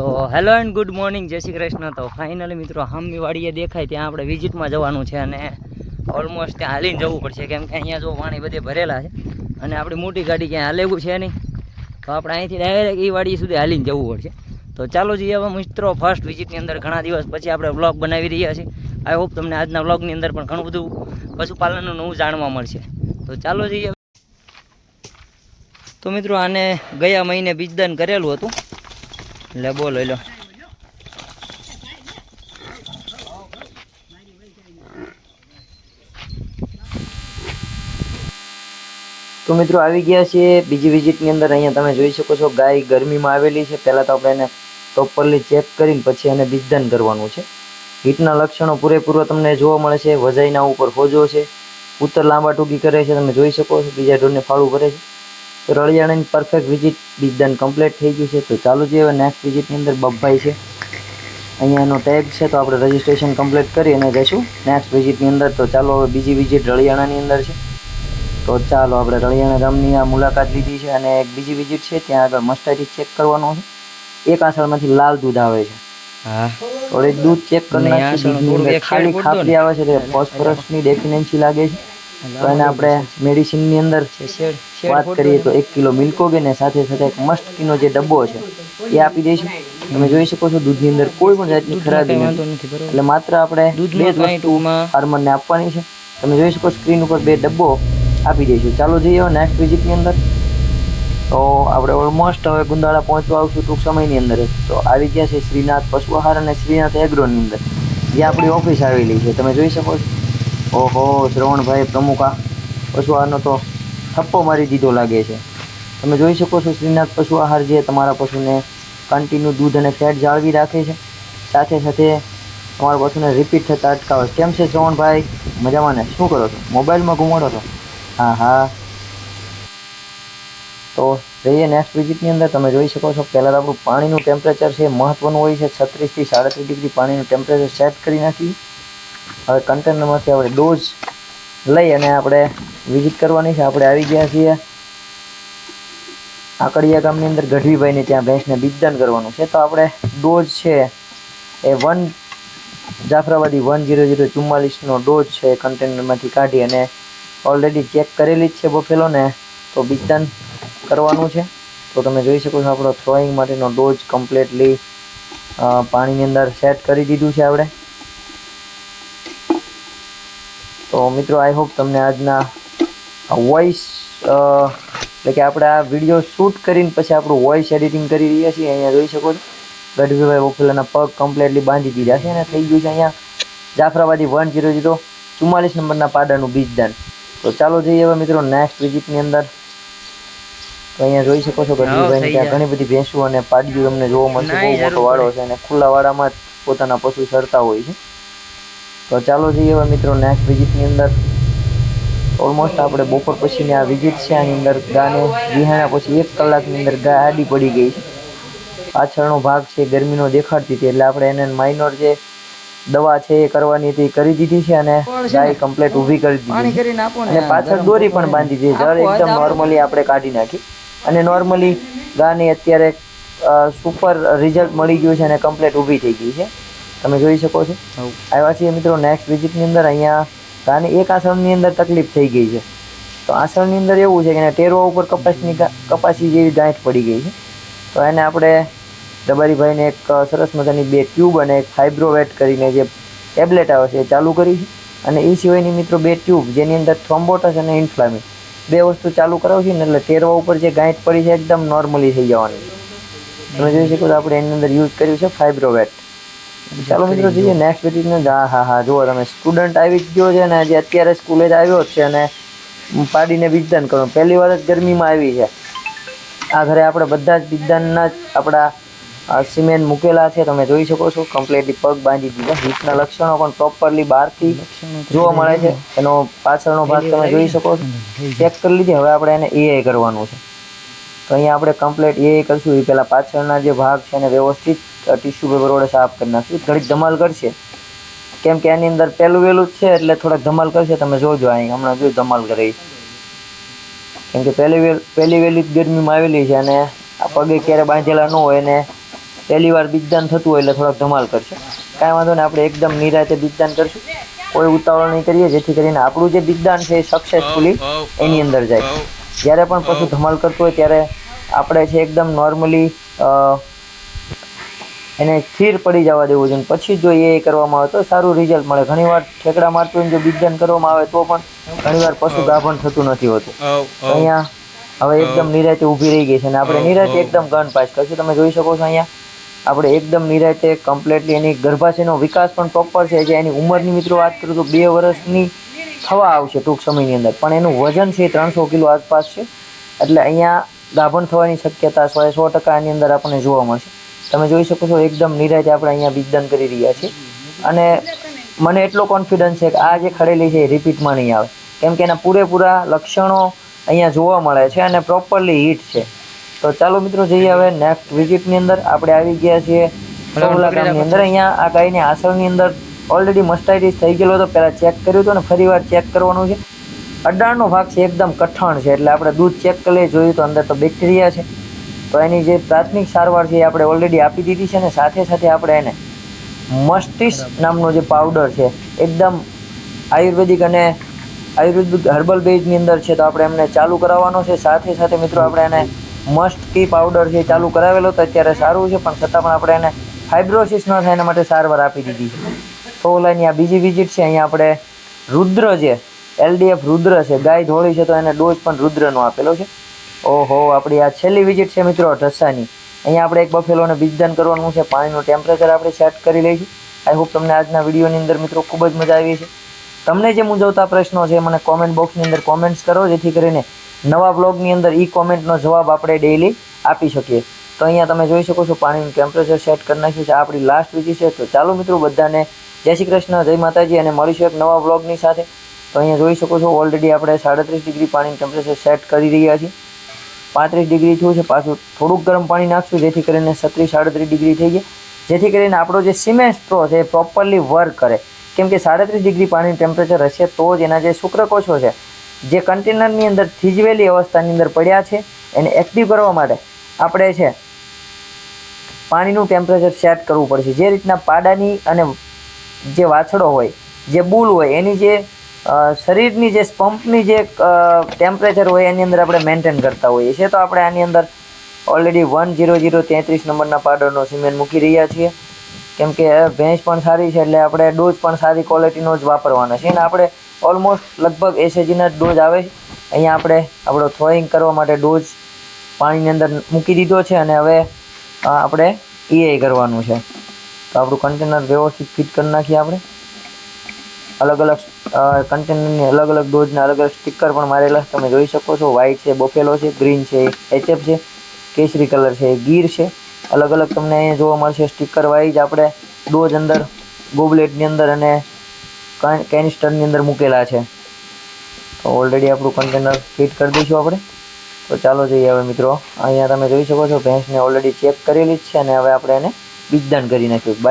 તો hello and good morning જય શ્રી કૃષ્ણ. તો ફાઇનલી મિત્રો હામી વાડીએ દેખાય, ત્યાં આપણે વિઝિટમાં જવાનું છે અને ઓલમોસ્ટ ત્યાં હાલીને જવું પડશે. કેમ કે અહીંયા જો પાણી બધે ભરેલા છે અને આપણી મોટી ગાડી ક્યાંય હાલેવું છે નહીં. તો આપણે અહીંથી ડાયરેક્ટ એ વાડી સુધી હાલીને જવું પડશે. તો ચાલો જઈએ હવે મિત્રો ફર્સ્ટ વિઝિટની અંદર ઘણા દિવસ પછી આપણે વ્લોગ બનાવી રહ્યા છીએ. આઈ હોપ તમને આજના વ્લોગની અંદર પણ ઘણું બધું પશુપાલનનું નવું જાણવા મળશે. તો ચાલો જઈએ. તો મિત્રો, આને ગયા મહિને બીજદાન કરેલું હતું. એટલે બોલો લો તો મિત્રો, આવી ગયા છે બીજી વિઝિટની અંદર. અહીંયા તમે જોઈ શકો છો, ગાય ગરમીમાં આવેલી છે. પહેલાં તો આપણે એને પ્રોપરલી ચેક કરીને પછી એને બીજદાન કરવાનું છે. હીટના લક્ષણો પૂરેપૂરો તમને જોવા મળે છે વજાઈના ઉપર હોજો છે. ઉત્તર લાંબા ટૂંકી કરે છે. તમે જોઈ શકો છો, બીજા ઢોરને ફાળું કરે છે. તો રળિયાણાની પરફેક્ટ વિઝિટ બીજદાન કમ્પ્લીટ થઈ ગયું છે. તો ચાલુ જે હવે નેક્સ્ટ વિઝિટની અંદર બબ્બાઈ છે. અહીંયા એનો ટેગ છે તો આપણે રજિસ્ટ્રેશન કમ્પ્લીટ કરી અને જઈશું. નેક્સ્ટ વિઝિટની અંદર તો ચાલો હવે બીજી વિઝિટ રળિયાણાની અંદર છે. તો ચાલો આપણે રળિયાણા ગામની આ મુલાકાત લીધી છે અને એક બીજી વિઝિટ છે ત્યાં આગળ મસ્ટાઈટી ચેક કરવાનો છે. એક આસળમાંથી લાલ દૂધ આવે છે. હા. થોડીક દૂધ ચેક કરી એક ખાલી ખાપરી આવે છે ફોસ્ફરસની ડેફિનેન્સી લાગે છે. તો એને આપણે મેડિસિનની અંદર વાત. કરીએ તો એક કિલો મિલ્કોગેન ને સાથે સાથે એક મસ્ટકીનો જે ડબ્બો છે એ આપી દઈશું. તમે જોઈ શકો છો દૂધની અંદર કોઈ પણ જાતની ખરાબી નથી. એટલે માત્ર આપણે બે જ વસ્તુ ફાર્મરને આપવાની છે. તમે જોઈ શકો સ્ક્રીન ઉપર બે ડબ્બો આપી દઈશું. ચાલો જઈએ નેક્સ્ટ વિઝિટની અંદર. તો આપણે ઓલમોસ્ટ હવે ગુંદાળા પહોંચવા આવશું ટૂંક સમયની અંદર તો આવી ગયા છે શ્રીનાથ પશુ આહાર અને શ્રીનાથ એગ્રોની અંદર. જે આપણી ઓફિસ આવેલી છે. તમે જોઈ શકો છો. ઓહો, શ્રવણભાઈ પ્રમુખા. પશુ આહારનો તો થપ્પો મારી દીધો લાગે છે. તમે જોઈ શકો છો શ્રીનાથ પશુ આહાર જે તમારા પશુને કન્ટિન્યુ દૂધ અને ફેટ જાળવી રાખે છે. સાથે સાથે તમારા પશુને રિપીટ થતા અટકાવે કેમ છે શ્રવણભાઈ? મજામાં ને? શું કરો છો? મોબાઈલમાં ગુમાડો છો? હા હા. તો જઈએ નેક્સ્ટ વિઝિટની અંદર. તમે જોઈ શકો છો પહેલાં આપણું પાણીનું ટેમ્પરેચર છે, મહત્વનું હોય છે છત્રીસથી સાડત્રીસ ડિગ્રી પાણીનું ટેમ્પરેચર સેટ કરી નાખી. હવે કન્ટેનરમાંથી આપણે ડોઝ લઈ અને આપણે વિઝિટ કરવાની છે. આપણે આવી ગયા છીએ આકડિયા ગામની અંદર. ગઢવીભાઈને ત્યાં ભેંસને બીજદાન કરવાનું છે. તો આપણે ડોઝ છે એ one Jafarabadi one zero zero ચુમ્માલીસનો dose છે કન્ટેનરમાંથી કાઢી અને ઓલરેડી ચેક કરેલી જ છે બફેલોને. તો બીજદાન કરવાનું છે. તો તમે જોઈ શકો છો આપણો થ્રોઈંગ માટેનો ડોઝ કમ્પ્લીટલી પાણીની અંદર સેટ કરી દીધું છે આપણે. તો મિત્રો આઈ હોપ તમને આજના વોઇસ એટલે કે આપણે આ વીડિયો શૂટ કરીને પછી આપણું વોઇસ એડિટિંગ કરી રહ્યા છીએ અહીંયા જોઈ શકો છો. ગઢવીભાઈ વખુલાના પગ કમ્પ્લેટલી બાંધી દીધા છે અને થઈ ગયું છે અહીંયા જાફરાબાદી વન જીરો જીરો ચુમ્માલીસ નંબરના પાડાનું બીજદાન. તો ચાલો જઈએ હવે મિત્રો નેક્સ્ટ વિઝિટની અંદર. તો અહીંયા જોઈ શકો છો ગઢવીભાઈ ત્યાં ઘણી બધી ભેંસું અને પાડીઓ તમને જોવા મળશે. બહુ મોટો વાળો છે અને ખુલ્લા વાડામાં જ પોતાના પશુ ચરતા હોય છે. તો ચાલો જઈએ હવે મિત્રો નેક્સ્ટ વિઝિટની અંદર. ઓલમોસ્ટ આપણે બપોર પછીની આ વિઝિટ છે આની અંદર ગાને. વિહાણા પછી એક કલાકની અંદર ગાય આડી પડી ગઈ છે. પાછળનો ભાગ છે ગરમીનો દેખાડતી હતી એટલે આપણે એને માઇનોર જે દવા છે એ કરવાની હતી કરી દીધી છે અને ગાય કમ્પ્લેટ ઊભી કરી દીધી અને પાછળ દોરી પણ બાંધી દીધી જળ એકદમ નોર્મલી આપણે કાઢી નાખી. અને નોર્મલી ગાની અત્યારે સુપર રિઝલ્ટ મળી ગયું છે અને કમ્પ્લેટ ઊભી થઈ ગઈ છે. તમે જોઈ શકો છો. આવ્યા છીએ મિત્રો નેક્સ્ટ વિઝિટની અંદર. અહીંયા ગાની એક આસણની અંદર તકલીફ થઈ ગઈ છે. તો આસણની અંદર એવું છે કે એને ટેરવા ઉપર કપાસની કપાસી જેવી ગાંઠ પડી ગઈ છે. તો એને આપણે ડબારીભાઈને એક સરસ મજાની બે ટ્યુબ અને એક ફાઇબ્રોવેટ કરીને જે ટેબ્લેટ આવે છે એ ચાલુ કરી છે. અને એ સિવાયની મિત્રો બે ટ્યુબ જેની અંદર થ્રોમ્બોટસ અને ઇન્ફ્લામિન બે વસ્તુ ચાલુ કરાવશું ને એટલે ટેરવા ઉપર જે ગાંઠ પડી છે એકદમ નોર્મલી થઈ જવાની તમે જોઈ શકો તો આપણે એની અંદર યુઝ કર્યું છે ફાઇબ્રોવેટ ચાલો મિત્રો જોઈએ નેક્સ્ટ વિઝિટને હા હા હા જુઓ તમે સ્ટુડન્ટ આવી જ ગયો છે ને જે અત્યારે સ્કૂલે જ આવ્યો છે અને પાડીને બીજદાન કરવાનું પહેલી વાર જ ગરમીમાં આવી છે. આ ઘરે આપણે બધા જ બીજદાનના જ આપણા સિમેન્ટ મૂકેલા છે. તમે જોઈ શકો છો કમ્પ્લીટલી પગ બાંધી દીધા. હિટના લક્ષણો પણ પ્રોપરલી બહારથી જોવા મળે છે. એનો પાછળનો ભાગ તમે જોઈ શકો છો. ચેક કરી લીધી. હવે આપણે એને એઆઈ કરવાનું છે. તો અહીંયા આપણે કમ્પ્લીટ એ કરીશું એ પહેલાં પાછળના જે ભાગ છે એને વ્યવસ્થિત ટીશ્યુ પેપર વડે સાફ કરી નાખશું. ઘડીક ધમાલ કરશે. કેમ કે એની અંદર પહેલું વહેલું જ છે એટલે થોડાક ધમાલ કરશે. તમે જોજો અહીં હમણાં જોઈ ધમાલ કરે. કેમ કે પહેલી વેલ પહેલી વહેલી જ ગરમીમાં આવેલી છે અને આ પગે ક્યારે બાંધેલા ન હોય એને પહેલી વાર બીજદાન થતું હોય એટલે થોડાક ધમાલ કરશે. કાંઈ વાંધો નહીં આપણે એકદમ નિરાતે બીજદાન કરશું. કોઈ ઉતાવળ નહીં કરીએ જેથી કરીને આપણું જે બીજદાન છે એ સક્સેસફુલી એની અંદર જાય. જ્યારે પણ પશુ ધમાલ કરતું હોય ત્યારે આપણે છે એકદમ નોર્મલી એને સ્થિર પડી જવા દેવું જોઈએ. પછી જો એ કરવામાં આવે તો સારું રિઝલ્ટ મળે. ઘણીવાર ઠેકડા મારતું જો બીજદાન કરવામાં આવે તો પણ ઘણીવાર પશુ ગાભણ થતું નથી હોતું. અહીંયા હવે એકદમ નિરાતે ઊભી રહી ગઈ છે અને આપણે નિરાતે એકદમ ગન પાસ કરશું તમે જોઈ શકો છો અહીંયા આપણે એકદમ નિરાતે કમ્પ્લેટલી એની ગર્ભાશયનો વિકાસ પણ પ્રોપર છે. જે એની ઉંમરની મિત્રો વાત કરું તો બે વર્ષની થવા આવશે ટૂંક સમયની અંદર. પણ એનું વજન છે ત્રણસો કિલો આસપાસ છે. એટલે અહીંયા ગાભણ થવાની શક્યતા સો સો ટકા એની અંદર આપણને જોવા મળશે. તમે જોઈ શકો છો એકદમ નિરાતે આપણે અહીંયા બીજદાન કરી રહ્યા છીએ. અને મને એટલો કોન્ફિડન્સ છે કે આ જે ખડેલી છે એ રિપીટમાં નહીં આવે. કેમ કે એના પૂરેપૂરા લક્ષણો અહીંયા જોવા મળે છે અને પ્રોપરલી હિટ છે. તો ચાલો મિત્રો જઈએ હવે નેક્સ્ટ વિઝિટની અંદર. આપણે આવી ગયા છીએ સૌલા ગામની અંદર. અહીંયા આ ગાયની આસળની અંદર ઓલરેડી મસ્ટાઇટિસ થઈ ગયેલો હતો પહેલાં ચેક કર્યું હતું ને ફરીવાર ચેક કરવાનું છે. અડાણનો ભાગ છે એકદમ કઠણ છે એટલે આપણે દૂધ ચેક કરી જોયું તો અંદર તો બેક્ટેરિયા છે. તો એની જે પ્રાથમિક સારવાર છે એ આપણે ઓલરેડી આપી દીધી છે અને સાથે સાથે આપણે એને મસ્ટિસ નામનો જે પાવડર છે એકદમ આયુર્વેદિક અને આયુર્વેદિક હર્બલ બેઝની અંદર છે તો આપણે એમને ચાલુ કરાવવાનો છે. સાથે સાથે મિત્રો આપણે એને મસ્ટ કી પાવડર છે એ ચાલુ કરાવેલો તો અત્યારે સારું છે પણ છતાં પણ આપણે એને ફાઇબ્રોસિસ ન થાય એના માટે સારવાર આપી દીધી છે. તો ઓલાની આ બીજી વિઝિટ છે અહીંયા આપણે રુદ્ર છે એલડીએફ રુદ્ર છે. ગાય ધોળી છે તો એને ડોઝ પણ રુદ્રનો આપેલો છે. ઓહો, આપણી આ છેલ્લી વિઝિટ છે મિત્રો, ઢસાની. અહીંયા આપણે એક બફેલોને બીજદાન કરવાનું છે. પાણીનું ટેમ્પરેચર આપણે સેટ કરી લઈશું. આઈ હોપ તમને આજના વિડીયોની અંદર મિત્રો ખૂબ જ મજા આવી છે તમને જે મૂંઝવતા પ્રશ્નો છે મને કોમેન્ટ બોક્સની અંદર કોમેન્ટ્સ કરો, જેથી કરીને નવા બ્લોગની અંદર ઈ કોમેન્ટનો જવાબ આપણે ડેઈલી આપી શકીએ. તો અહીંયા તમે જોઈ શકો છો, પાણીનું ટેમ્પરેચર સેટ કરી નાખ્યું છે. આપણી લાસ્ટ વિઝિટ છે. તો ચાલો મિત્રો, બધાને જય શ્રી કૃષ્ણ, જય માતાજી અને મળીશું એક નવા બ્લોગની સાથે. તો અહીંયા જોઈ શકો છો ઓલરેડી આપણે સાડત્રીસ ડિગ્રી પાણીનું ટેમ્પરેચર સેટ કરી રહ્યા છીએ. પાંત્રીસ ડિગ્રી થયું છે, પાછું થોડુંક ગરમ પાણી નાખશું, જેથી કરીને છત્રીસ સાડત્રીસ ડિગ્રી થઈ જાય જેથી કરીને આપણો જે સિમેન્ટ સ્ટ્રો છે, એ પ્રોપરલી વર્ક કરે. કેમ કે સાડત્રીસ ડિગ્રી પાણીનું ટેમ્પરેચર હશે તો જ એના જે શુક્રકોષો છે, જે કન્ટેનરની અંદર થીજવેલી અવસ્થાની અંદર પડ્યા છે, એને એક્ટિવ કરવા માટે આપણે છે, પાણીનું ટેમ્પરેચર સેટ કરવું પડશે. જે રીતના પાડાની અને જે વાછડો હોય, જે બુલ હોય, એની જે શરીરની જે સ્પમ્પની જે ટેમ્પરેચર હોય એની અંદર આપણે મેન્ટેન કરતા હોઈએ છીએ. તો આપણે આની અંદર ઓલરેડી વન જીરો જીરો તેત્રીસ નંબરના પાડરનો સિમેન્ટ મૂકી રહ્યા છીએ. કેમ કે ભેંસ પણ સારી છે એટલે આપણે ડોઝ પણ સારી ક્વોલિટીનો જ વાપરવાનો છે. અને આપણે ઓલમોસ્ટ લગભગ એસએજીના ડોઝ આવે છે. અહીંયા આપણે આપણો થ્રોઈંગ કરવા માટે ડોઝ પાણીની અંદર મૂકી દીધો છે અને હવે આપણે ઈઆઈ કરવાનું છે. તો આપણું કન્ટેનર વ્યવસ્થિત ફિટ કરી નાખીએ આપણે. અલગ અલગ કન્ટેનરની અલગ અલગ ડોઝના અલગ અલગ સ્ટીકર પણ મારેલા. તમે જોઈ શકો છો વ્હાઇટ છે બફેલો છે ગ્રીન છે એચએફ છે, કેસરી કલર છે, ગીર છે. અલગ અલગ તમને અહીંયા જોવા મળશે સ્ટીકર વાઇઝ આપણે ડોઝ અંદર, ગોબલેટની અંદર અને કેન- કેનિસ્ટરની અંદર મૂકેલા છે. તો ઓલરેડી આપણું કન્ટેનર ફિટ કરી દઈશું આપણે. તો ચાલો જઈએ હવે મિત્રો. અહીંયા તમે જોઈ શકો છો, ભેંસને ઓલરેડી ચેક કરેલી જ છે અને હવે આપણે એને બીજદાન કરી નાખ્યું.